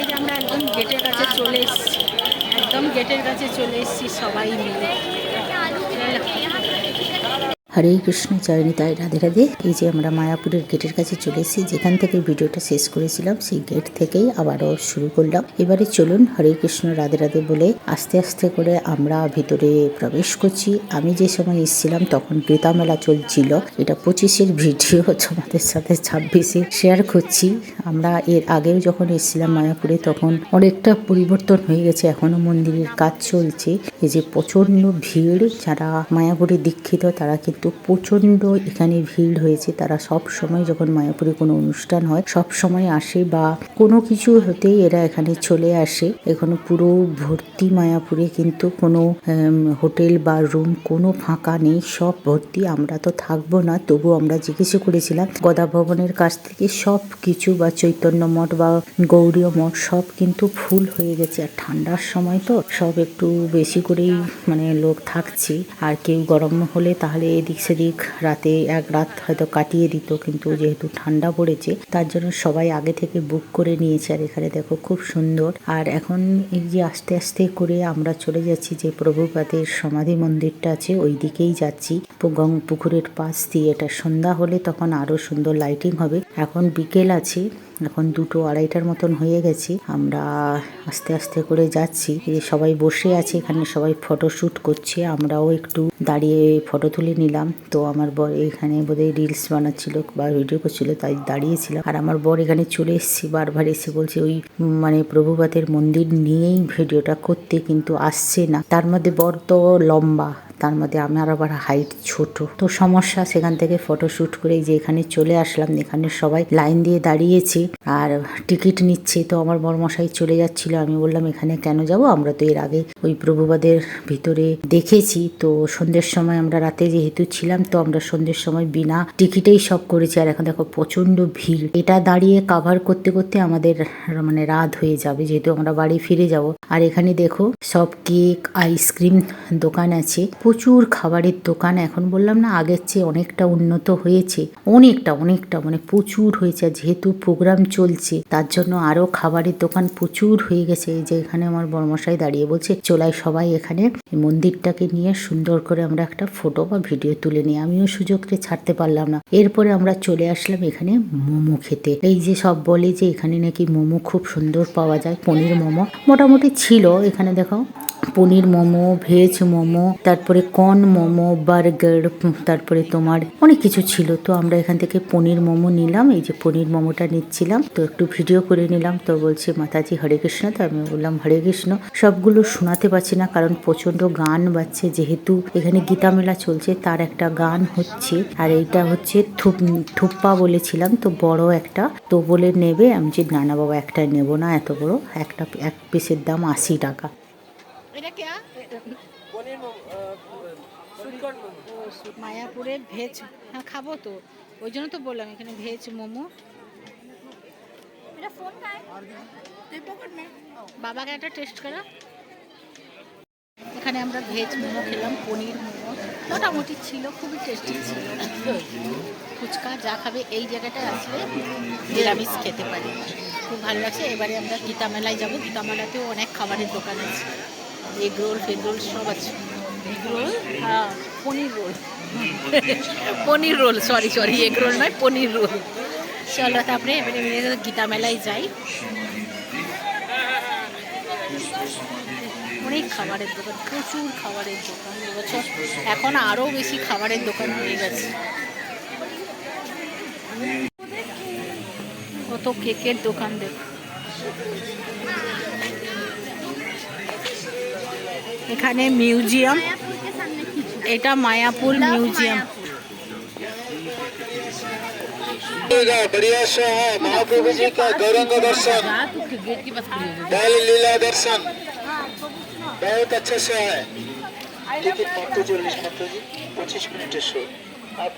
এই আমরা একদম গেটের কাছে চলে এসেছি। একদম গেটের কাছে চলে এসেছি সবাই মিলে। হরে কৃষ্ণ জয়নী তাই রাধে রাধে। এই যে আমরা মায়াপুরের গেটের কাছে চলে এসেছি, যেখান থেকে ভিডিওটা শেষ করেছিলাম, সেই গেট থেকেই আবারও শুরু করলাম। এবারে চলুন হরে কৃষ্ণ, রাধে রাধে বলে আস্তে আস্তে করে আমরা ভিতরে প্রবেশ করছি। আমি যে সময় এসেছিলাম, তখন ক্রেতা মেলা চলছিল। এটা পঁচিশের ভিডিও, তোমাদের সাথে ছাব্বিশে শেয়ার করছি। আমরা এর আগেও যখন এসেছিলাম মায়াপুরে, তখন অনেকটা পরিবর্তন হয়ে গেছে। এখনও মন্দিরের কাজ চলছে। এই যে প্রচণ্ড ভিড়, যারা মায়াপুরে দীক্ষিত, তারা কিন্তু প্রচণ্ড এখানে ভিড় হয়েছে। তারা সব সময় যখন মায়াপুরে কোনো অনুষ্ঠান হয়, সব সময় আসে বা কোনো কিছু হতেই এরা এখানে চলে আসে। এখানে পুরো ভর্তি মায়াপুরে কিন্তু কোনো হোটেল বা রুম কোনো ফাঁকা নেই, সব ভর্তি। আমরা তো থাকব না, তবু আমরা জিজ্ঞেস করেছিলাম, গদা ভবনের কাছ থেকে সব কিছু বা চৈতন্য মঠ বা গৌরীয় মঠ সব কিন্তু ফুল হয়ে গেছে। আর ঠান্ডার সময় তো সব একটু বেশি করেই মানে লোক থাকছে। আর কেউ গরম হলে তাহলে এদিক সেদিক রাতে এক রাত হয়তো কাটিয়ে দিত, কিন্তু যেহেতু ঠান্ডা পড়েছে, তার জন্য সবাই আগে থেকে বুক করে নিয়েছে। আর এখানে দেখো খুব সুন্দর। আর এখন এই যে আস্তে আস্তে করে আমরা চলে যাচ্ছি যে প্রভুপাতের সমাধি মন্দিরটা আছে ওই দিকেই যাচ্ছি। পু- গং পুকুরের পাশ দিয়ে, এটা সন্ধ্যা হলে তখন আরও সুন্দর লাইটিং হবে। এখন বিকেল আছে এখন দুটো আড়াইটার মতন হয়ে গেছে। আমরা আস্তে আস্তে করে যাচ্ছি। সবাই বসে আছে, এখানে সবাই ফটো শুট করছে। আমরাও একটু দাঁড়িয়ে ফটো তুলে নিলাম। তো আমার বর এখানে বোধহয় রিলস বানাচ্ছিল বা ভিডিও করছিল, তাই দাঁড়িয়েছিলাম। আর আমার বর এখানে চলে এসেছি, বারবার এসে বলছে, ওই মানে প্রভুপাতের মন্দির নিয়েই ভিডিওটা করতে, কিন্তু আসছে না। তার মধ্যে বর তো লম্বা তার মধ্যে আমার আবার হাইট ছোট। তো সমস্যা সেখান থেকে ফটো শুট করে যে এখানে চলে আসলাম, এখানে সবাই লাইন দিয়ে দাঁড়িয়েছে আর টিকিট নিচ্ছে। তো আমার বড়মশাই চলে যাচ্ছিল। আমি বললাম, এখানে কেন যাব? আমরা তো এর আগে ওই প্রভুবাদের ভিতরে দেখেছি। তো সন্ধ্যের সময় আমরা রাতে যেহেতু ছিলাম, তো আমরা সন্ধ্যের সময় বিনা টিকিটেই সব করেছি। আর এখন দেখো প্রচণ্ড ভিড়। এটা দাঁড়িয়ে কাভার করতে করতে আমাদের মানে রাত হয়ে যাবে। যেহেতু আমরা বাড়ি ফিরে যাব আর এখানে দেখো সব কেক, আইসক্রিম দোকান আছে। প্রচুর খাবারের দোকান এখন বললাম না, আগের চেয়ে অনেকটা উন্নত হয়েছে। অনেকটা অনেকটা মানে প্রচুর হয়েছে। যেহেতু প্রোগ্রাম চলছে, তার জন্য আরও খাবারের দোকান প্রচুর হয়ে গেছে। যে এখানে আমার বর্মশাই দাঁড়িয়ে বলছে চলাই সবাই এখানে মন্দিরটাকে নিয়ে সুন্দর করে আমরা একটা ফটো বা ভিডিও তুলে নিই। আমিও সুযোগটা ছাড়তে পারলাম না। এরপরে আমরা চলে আসলাম এখানে মোমো খেতে। এই যে সব বলে যে এখানে নাকি মোমো খুব সুন্দর পাওয়া যায়, পনির মোমো। মোটামুটি ছিল এখানে দেখো। পনির মোমো, ভেজ মোমো, তারপরে কর্ন মোমো, বার্গার তারপরে তোমার অনেক কিছু ছিল। তো আমরা এখান থেকে পনির মোমো নিলাম। এই যে পনির মোমোটা নিচ্ছিলাম, তো একটু ভিডিও করে নিলাম। তো বলছে, মাতাজি, হরে কৃষ্ণ। তো আমি বললাম, হরে কৃষ্ণ। সবগুলো শোনাতে পারছি না, কারণ প্রচণ্ড গান বাজছে। যেহেতু এখানে গীতা মেলা চলছে, তার একটা গান হচ্ছে, আর এইটা হচ্ছে থুপ থুপ্পা বলেছিলাম, তো বড় একটা। তো বলে নেবে, আমি যে, না না বাবা, একটা নেব না, এত বড়। একটা, এক পিসের দাম আশি টাকা। এটা কে মায়াপুরের ভেজ হ্যাঁ খাব তো। ওই জন্য তো বললাম এখানে ভেজ মোমো। বাবাকে একটা টেস্ট করা। এখানে আমরা ভেজ মোমো খেলাম পনির মোমো। মোটামুটি ছিল খুবই টেস্টি ছিল। ফুচকা যা খাবে এই জায়গাটায় আসলে নিরামিষ খেতে পারি। খুব ভালো লাগছে। এবারে আমরা গীতা মেলায় যাব। গীতা মেলাতেও অনেক খাবারের দোকান আছে। এগ রোল ফেগ রোল সব আছে। Egg roll? হ্যাঁ। Paneer roll. Paneer roll sorry sorry egg roll নয় পনির রোল। চলো তারপরে এবারে গীতা মেলায় যাই। অনেক খাবারের দোকান প্রচুর খাবারের দোকান এবছর এখন আরও বেশি খাবারের দোকান হয়ে গেছে। কত কেকের দোকান দেখ। এখানে মিউজিয়াম এটা মায়াপুর মিউজিয়াম होगा बढ़िया शो है महाप्रभु जी का गौरंग दर्शन बाल लीला दर्शन बहुत अच्छा शो है टिकट मात्र चल्लिस मात्र जी पच्चीस मिनटेर शो आप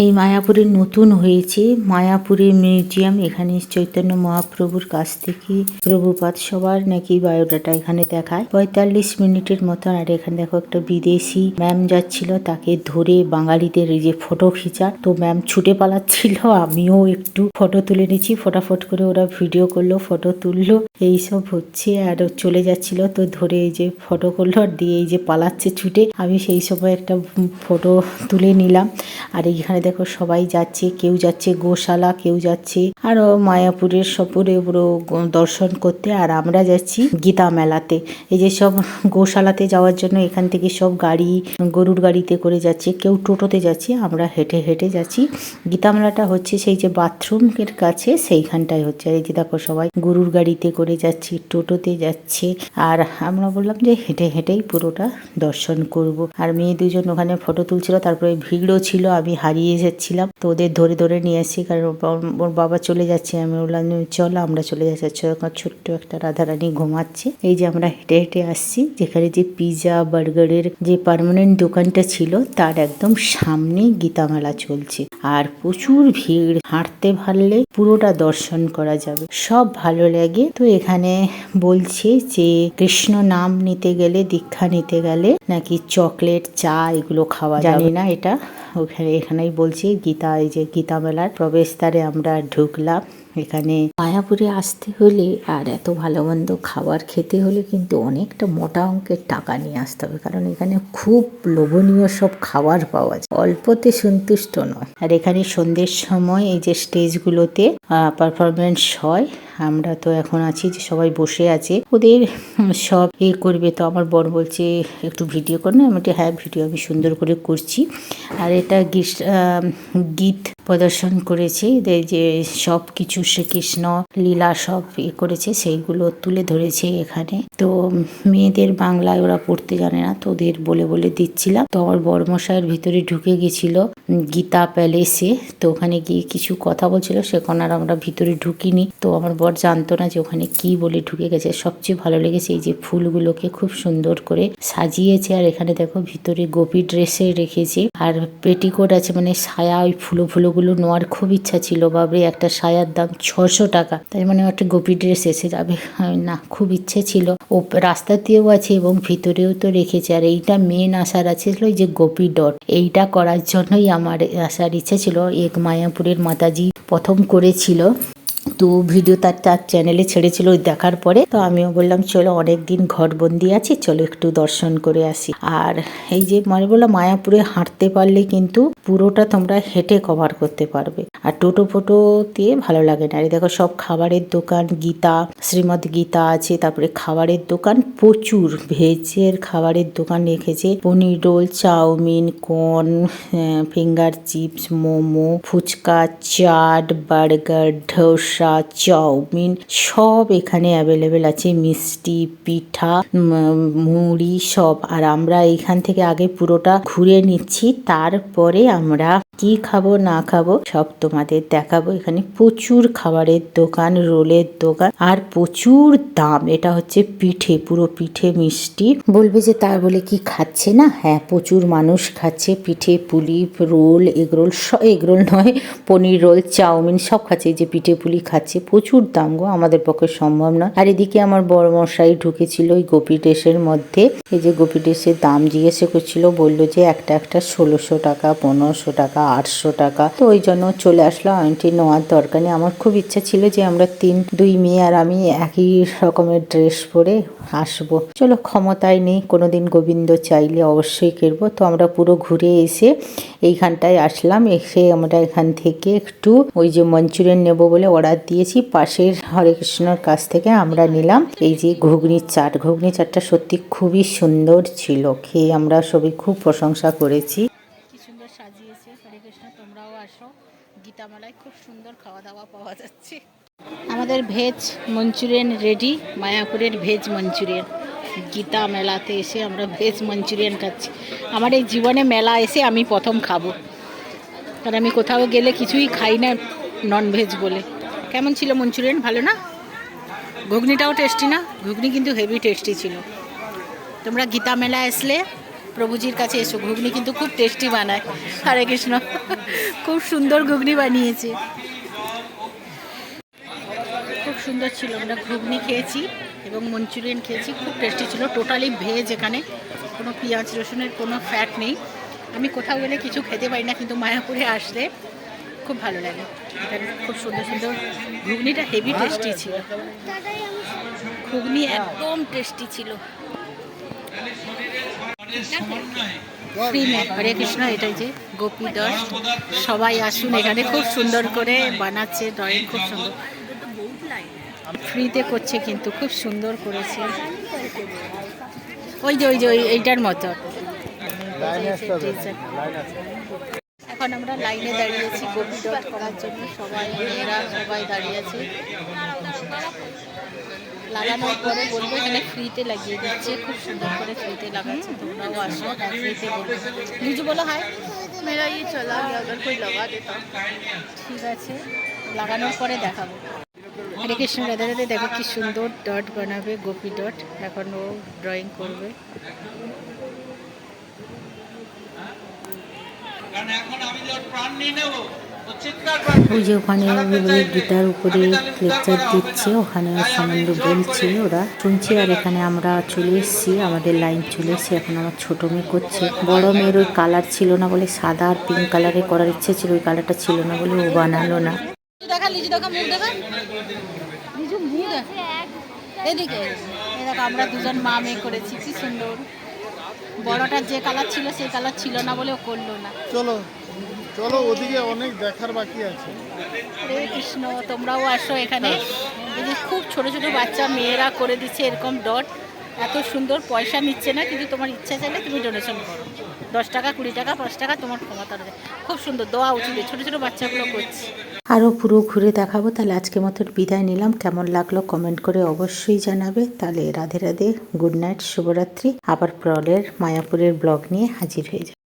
এই মায়াপুরে নতুন হয়েছে। মায়াপুরে মিউজিয়াম, এখানে চৈতন্য মহাপ্রভুর কাছ থেকে প্রভুপাত সবার নাকি বায়োডাটা এখানে দেখায়। পঁয়তাল্লিশ মিনিটের মতন, আর এখানে দেখো একটা বিদেশি ম্যাম যাচ্ছিল, তাকে ধরে বাঙালিদের এই যে ফটো খিচা তো ম্যাম ছুটে পালাচ্ছিল, আমিও একটু ফটো তুলে নিচ্ছি, ফটাফট করে ওরা ভিডিও করল ফটো তুললো এইসব হচ্ছে, আর চলে যাচ্ছিল, তো ধরে এই যে ফটো করল, আর দিয়ে এই যে পালাচ্ছে ছুটে। আমি সেই সময় একটা ফটো তুলে নিলাম। আর এইখানে দেখো সবাই যাচ্ছে, কেউ যাচ্ছে গোশালা, কেউ যাচ্ছে আরও মায়াপুরের সপুরে পুরো দর্শন করতে। আর আমরা যাচ্ছি গীতা মেলাতে। এই যে সব গোশালাতে যাওয়ার জন্য এখান থেকে সব গাড়ি, গরুর গাড়িতে করে যাচ্ছে, কেউ টোটোতে যাচ্ছে, আমরা হেঁটে হেঁটে যাচ্ছি। গীতা মেলাটা হচ্ছে সেই যে বাথরুমের কাছে, সেইখানটায় হচ্ছে। আর এই যে দেখো সবাই গরুর গাড়িতে করে যাচ্ছি, টোটোতে যাচ্ছে। আর আমরা বললাম যে হেঁটে হেঁটেই পুরোটা দর্শন করব। আর মেয়ে দুজন ওখানে ফটো তুলছিল, তারপরে ভিড়ও ছিল আমি হারিয়ে যাচ্ছিলাম। তো ওদের ধরে ধরে নিয়ে আসি, কারণ ওর বাবা চলে যাচ্ছে। আমি বললাম চলো, আমরা চলে যাচ্ছি। ছোট্ট একটা রাধারানী ঘুমাচ্ছে। এই যে আমরা হেঁটে হেঁটে আসছি, যেখানে যে পিৎজা বার্গারের যে পার্মানেন্ট দোকানটা ছিল, তার একদম সামনে গীতা মেলা চলছে। আর প্রচুর ভিড়। হাঁটতে পারলে পুরোটা দর্শন করা যাবে। সব ভালো লাগে। তো এখানে বলছে যে, কৃষ্ণ নাম নিতে গেলে, দীক্ষা নিতে গেলে নাকি চকলেট, চা এগুলো খাওয়া জানি না এটা। ওখানে এখানেই বলছি গীতা এই যে গীতা মেলার প্রবেশদ্বারে আমরা ঢুকলাম। এখানে মায়াপুরে আসতে হলে আর এত ভালো মন্দ খাবার খেতে হলে কিন্তু অনেকটা মোটা অঙ্কের টাকা নিয়ে আসতে হবে। কারণ এখানে খুব লোভনীয় সব খাবার পাওয়া যায়। অল্পতে সন্তুষ্ট নয়। আর এখানে সন্ধ্যের সময় এই যে স্টেজগুলোতে পারফরমেন্স হয়, আমরা তো এখন আছি যে সবাই বসে আছে। ওদের সব এ করবে। তো আমার বর বলছে, একটু ভিডিও কর না, আমি হ্যাঁ ভিডিও আমি সুন্দর করে করছি। আর এটা গীত প্রদর্শন করেছে। যে সব কিছু শ্রীকৃষ্ণ লীলা সব ইয়ে করেছে, সেইগুলো তুলে ধরেছে এখানে। তো মেয়েদের বাংলায় ওরা পড়তে জানে না, তো ওদের বলে বলে দিচ্ছিলাম। তো আমার বড়মশাইয়ের ভিতরে ঢুকে গেছিল গীতা প্যালেসে। তো ওখানে গিয়ে কিছু কথা বলছিল, সেখানে আর আমরা ভিতরে ঢুকিনি। তো আমার বর জানতো না যে ওখানে কি বলে ঢুকে গেছে। সবচেয়ে ভালো লেগেছে এই যে ফুলগুলোকে খুব সুন্দর করে সাজিয়েছে। আর এখানে দেখো ভিতরে গোপী ড্রেসে রেখেছে। আর পেটিকোট আছে মানে সায়া ওই ফুলো ফুলো ফুলোগুলো নেওয়ার খুব ইচ্ছা ছিল, বাবরে একটা সায়ার দাম ছশো টাকা। তাই মানে একটা গোপী ড্রেস এসে যাবে। না, খুব ইচ্ছে ছিল। ও রাস্তাতেও আছে এবং ভিতরেও তো রেখেছে। আর এইটা মেন আসার আছে ছিল যে গোপী ডট। এইটা করার জন্যই আমার আসার ইচ্ছা ছিল। এক মায়াপুরের মাতাজি প্রথম করেছিল। তো ভিডিও তার চ্যানেলে ছেড়েছিল, ওই দেখার পরে। তো আমিও বললাম, চলো অনেক দিন ঘরবন্দি আছি, চলো একটু দর্শন করে আসি। আর এই যে মানে বললাম, মায়াপুরে হাঁটতে পারলে কিন্তু পুরোটা তোমরা হেঁটে কভার করতে পারবে। আর টোটো ফোটো দিয়ে ভালো লাগে না। দেখো, সব খাবারের দোকান, গীতা, শ্রীমদ গীতা আছে, তারপরে খাবারের দোকান প্রচুর। ভেজের খাবারের দোকান রেখেছে, paneer roll, chow mein corn finger chips, momo, phuchka, chaat, burger dosa chow mein সব এখানে অ্যাভেলেবেল আছে। মিষ্টি, পিঠা মুড়ি সব। আর আমরা এখান থেকে আগে পুরোটা ঘুরে নিচ্ছি। তারপরে আমরা কি খাব, না খাব সব তোমাদের দেখাবো। এখানে প্রচুর খাবারের দোকান, রোলের দোকান। আর প্রচুর দাম। এটা হচ্ছে পিঠে, পুরো পিঠে মিষ্টি। বলবে যে তার বলে কি খাচ্ছে না? হ্যাঁ প্রচুর মানুষ খাচ্ছে। পিঠে, পুলি, রোল এগরোল সব এগরোল নয়, পনির রোল, চাউমিন সব খাচ্ছে। যে পিঠে, পুলি খাচ্ছে, প্রচুর দাম গো, আমাদের পক্ষে সম্ভব নয় আর এদিকে আমার বড় মশাই ঢুকেছিল ওই গোপী ড্রেসের মধ্যে। এই যে গোপী ড্রেসের দাম জিজ্ঞেসে করছিল, বলল যে একটা একটা ষোলোশো টাকা, পনেরোশো টাকা, আটশো টাকা। তো ওই জন্য চলে আসলো আংটি নেওয়ার দরকার নেই। আমার খুব ইচ্ছা ছিল যে আমরা তিন, দুই মেয়ে আর আমি একই রকমের ড্রেস পরে আসব। চলো, ক্ষমতায় নেই, কোনোদিন গোবিন্দ চাইলে অবশ্যই কেরবো। তো আমরা পুরো ঘুরে এসে এইখানটায় আসলাম, এসে আমরা এখান থেকে একটু ওই যে মঞ্চুরিয়ান নেব বলে অর্ডার দিয়েছি। পাশের হরে কৃষ্ণর কাছ থেকে আমরা নিলাম। এই যে ঘুগনির চাট ঘুগনি চাটটা সত্যি খুবই সুন্দর ছিল। খেয়ে আমরা সবাই খুব প্রশংসা করেছি। সুন্দর সাজিয়েছে। হরে কৃষ্ণ, তোমরাও আসো। গীতামালায় খুব সুন্দর খাওয়া দাওয়া পাওয়া যাচ্ছে। আমাদের ভেজ মঞ্চুরিয়ান রেডি মায়াপুরের ভেজ মঞ্চুরিয়ান। গীতা মেলাতে এসে আমরা ভেজ মঞ্চুরিয়ান খাচ্ছি। আমার এই জীবনে মেলা এসে আমি প্রথম খাব। কারণ আমি কোথাও গেলে কিছুই খাই না নন ভেজ বলে। কেমন ছিল মঞ্চুরিয়ান? ভালো না? ঘুগনিটাও টেস্টি না? ঘুগনি কিন্তু হেভি টেস্টি ছিল। তোমরা গীতা মেলা আসলে প্রভুজির কাছে এসো। ঘুগনি কিন্তু খুব টেস্টি বানায়। হরে কৃষ্ণ। খুব সুন্দর ঘুগনি বানিয়েছে। খুব সুন্দর ছিল। আমরা ঘুগনি খেয়েছি এবং মঞ্চুরিয়ান খেয়েছি। খুব টেস্টি ছিল। টোটালি ভেজ এখানে। কোনো পেঁয়াজ রসুনের কোনো ফ্যাট নেই। আমি কোথাও গেলে কিছু খেতে পারি না, কিন্তু মায়াপুরে আসলে খুব ভালো লাগে। খুব সুন্দর সুন্দর ঘুগনিটা হেভি টেস্টি ছিল। ঘুগনি একদম টেস্টি ছিল। হরে কৃষ্ণ এটাই যে গোপী দশ। সবাই আসুন এখানে খুব সুন্দর করে বানাচ্ছে ড্রয়িং খুব সুন্দর। ফ্রিতে করছে কিন্তু খুব সুন্দর করেছে। ওই যে ওই যে ওই- এইটার মতো। এখন আমরা লাইনে দাঁড়িয়েছি কপি ডট করার জন্য। সবাই মেয়েরা সবাই দাঁড়িয়ে আছে। লাগানোর পরে বলব এখানে ফ্রিতে লাগিয়ে দিচ্ছে। খুব সুন্দর করে ফ্রিতে লাগাচ্ছে। তোমরাও আসো ফ্রিতে বলব। নিজে বলো হাই মেয়েরা ইয়ে চলা আগে কই লাগা ঠিক আছে। লাগানোর পরে দেখাবো। হরে কৃষ্ণ রাধা রাধে। দেখো কি সুন্দর ডট বানাবে গোপী ডট এখন ও ড্রয়িং করবে। ওই যে ওখানে গিটার উপরে লেকচার দিচ্ছে ওখানে সম্বন্ধ বলছে ওরা। শুনছি আর এখানে আমরা চলে এসেছি আমাদের লাইন চলে এসেছি। এখন আমার ছোট মেয়ে করছে। বড় মেয়ের ওই কালার ছিল না বলে সাদা আর পিঙ্ক কালারে করার ইচ্ছে ছিল ওই কালারটা ছিল না বলে ও বানালো না। দেখা লিজু দেখা মুখ দেখা। লিজু মুখ দেখা। এদিকে। আমরা দুজন মা মেয়ে করেছি কি সুন্দর। বড়টার যে কালার ছিল সেই কালার ছিল না বলে ও করল না। চলো চলো ওদিকে অনেক দেখার বাকি আছে। হরে কৃষ্ণ তোমরাও আসো এখানে। এই যে খুব ছোট ছোট বাচ্চা মেয়েরা করে দিচ্ছে এরকম ডট এত সুন্দর পয়সা নিচ্ছে না কিন্তু তোমার ইচ্ছা চাইলে তুমি ডোনেশন করো। দশ টাকা কুড়ি টাকা পাঁচ টাকা তোমার ক্ষমতা। খুব সুন্দর দেওয়া উচিত। ছোট ছোট বাচ্চাগুলো করছে। আরও পুরো ঘুরে দেখাবো। তাহলে আজকে মতো বিদায় নিলাম। কেমন লাগল কমেন্ট করে অবশ্যই জানাবে। তাহলে রাধে রাধে গুড নাইট শুভরাত্রি। আবার প্রলের মায়াপুরের ব্লগ নিয়ে হাজির হয়ে যাবে।